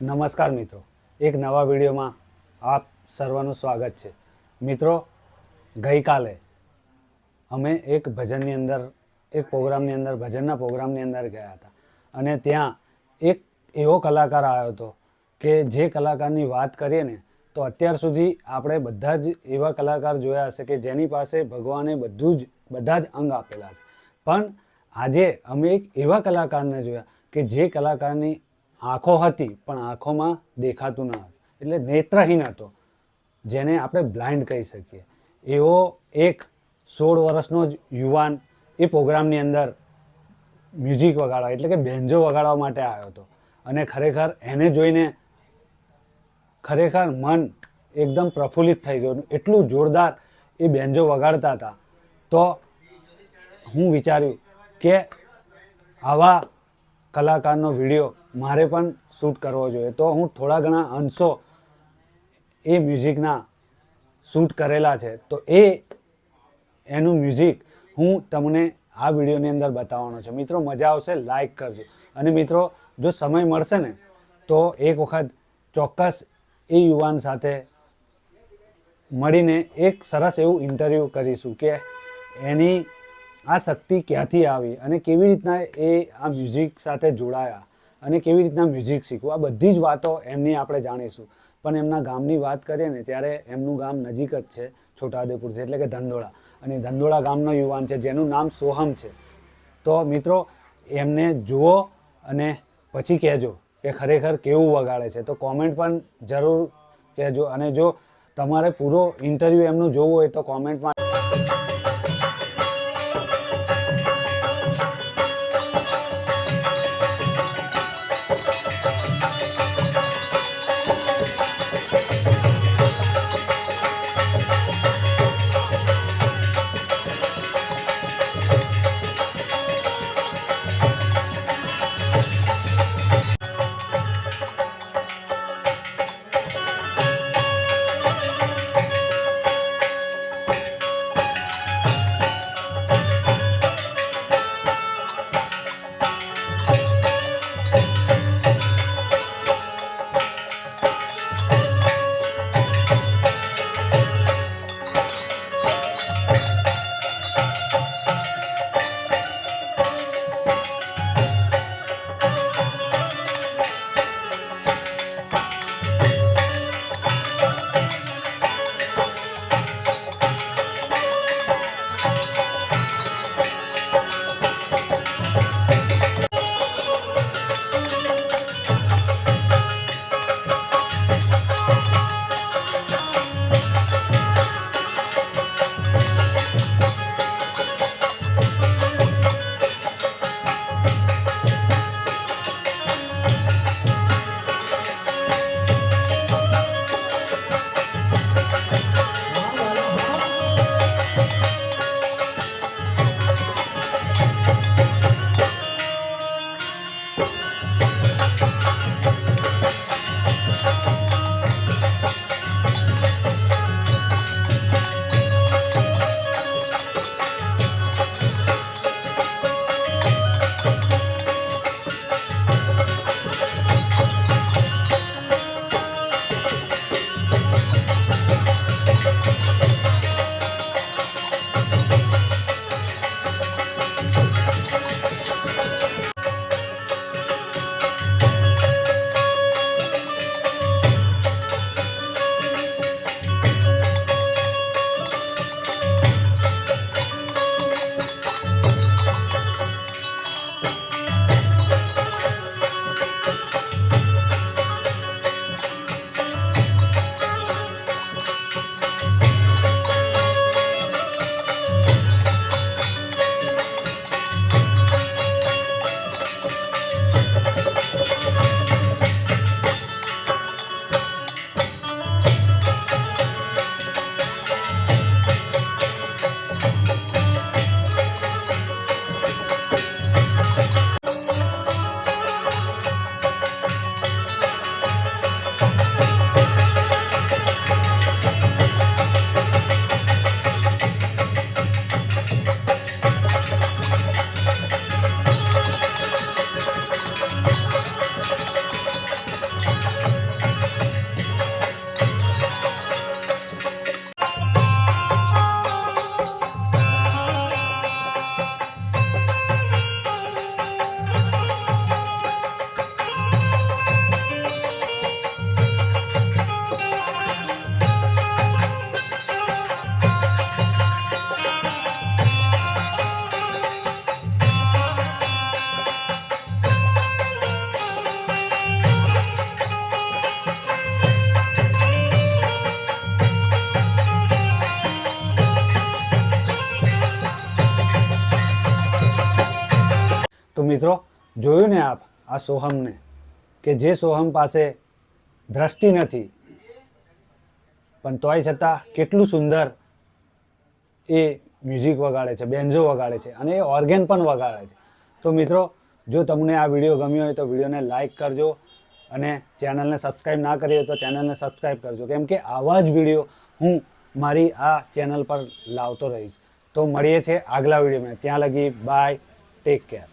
નમસ્કાર મિત્રો. એક નવા વિડીયોમાં આપ સર્વનું સ્વાગત છે. મિત્રો, ગઈકાલે અમે એક ભજનની અંદર, એક પ્રોગ્રામની અંદર, ભજનના પ્રોગ્રામની અંદર ગયા હતા. અને ત્યાં એક એવો કલાકાર આવ્યો હતો કે જે કલાકારની વાત કરીએ ને, તો અત્યાર સુધી આપણે બધા જ એવા કલાકાર જોયા હશે કે જેની પાસે ભગવાને બધું જ, બધા જ અંગ આપેલા છે. પણ આજે અમે એક એવા કલાકારને જોયા કે જે કલાકારની આંખો હતી, પણ આંખોમાં દેખાતું ન હતું. એટલે નેત્રહીન હતો, જેને આપણે બ્લાઇન્ડ કહી શકીએ. એવો એક સોળ વર્ષનો જ યુવાન એ પ્રોગ્રામની અંદર મ્યુઝિક વગાડવા, એટલે કે બેન્જો વગાડવા માટે આવ્યો હતો. અને ખરેખર એને જોઈને ખરેખર મન એકદમ પ્રફુલ્લિત થઈ ગયું એટલું જોરદાર એ બેન્જો વગાડતા હતા. તો હું વિચાર્યું કે આવા કલાકારનો વીડિયો મારે પણ શૂટ કરવો જોઈએ. તો હું થોડા ઘણા અંશો એ મ્યુઝિકના શૂટ કરેલા છે. તો એ, એનું મ્યુઝિક હું તમને આ વિડીયોની અંદર બતાવવાનો છે. મિત્રો, મજા આવશે, લાઈક કરજો. અને મિત્રો, જો સમય મળશે ને, તો એક વખત ચોક્કસ એ યુવાન સાથે મળીને એક સરસ એવું ઇન્ટરવ્યૂ કરીશું કે એની આ શક્તિ ક્યાંથી આવી અને કેવી રીતના એ આ મ્યુઝિક સાથે જોડાયા. અને કેવી રીતના મ્યુઝિક શીખવું? આ બધી જ વાતો એમની આપણે જાણીશું. પણ એમના ગામની વાત કરીએ ને, ત્યારે એમનું ગામ નજીક જ છે છોટાઉદેપુરથી એટલે કે ધંધોળા. અને ધંધોળા ગામનો યુવાન છે, જેનું નામ સોહમ છે. તો મિત્રો, એમને જુઓ અને પછી કહેજો કે ખરેખર કેવું વગાડે છે. તો કોમેન્ટ પણ જરૂર કહેજો. અને જો તમારે પૂરો ઇન્ટરવ્યૂ એમનું જોવું હોય તો કોમેન્ટમાં જોયું ને આપ આ સોહમને, કે જે સોહમ પાસે દ્રષ્ટિ નથી, પણ તોય છતાં કેટલું સુંદર એ મ્યુઝિક વગાડે છે બેન્જો વગાડે છે, અને એ ઓર્ગેન પણ વગાડે છે. તો મિત્રો, જો તમને આ વીડિયો ગમ્યો હોય તો વિડીયોને લાઈક કરજો, અને ચેનલને સબસ્ક્રાઈબ ના કરી હોય તો ચેનલને સબસ્ક્રાઈબ કરજો. કેમ કે આવા જ વીડિયો હું મારી આ ચેનલ પર લાવતો રહીશ. તો મળીએ છીએ આગલા વિડીયોમાં ત્યાં લગી બાય ટેક કેર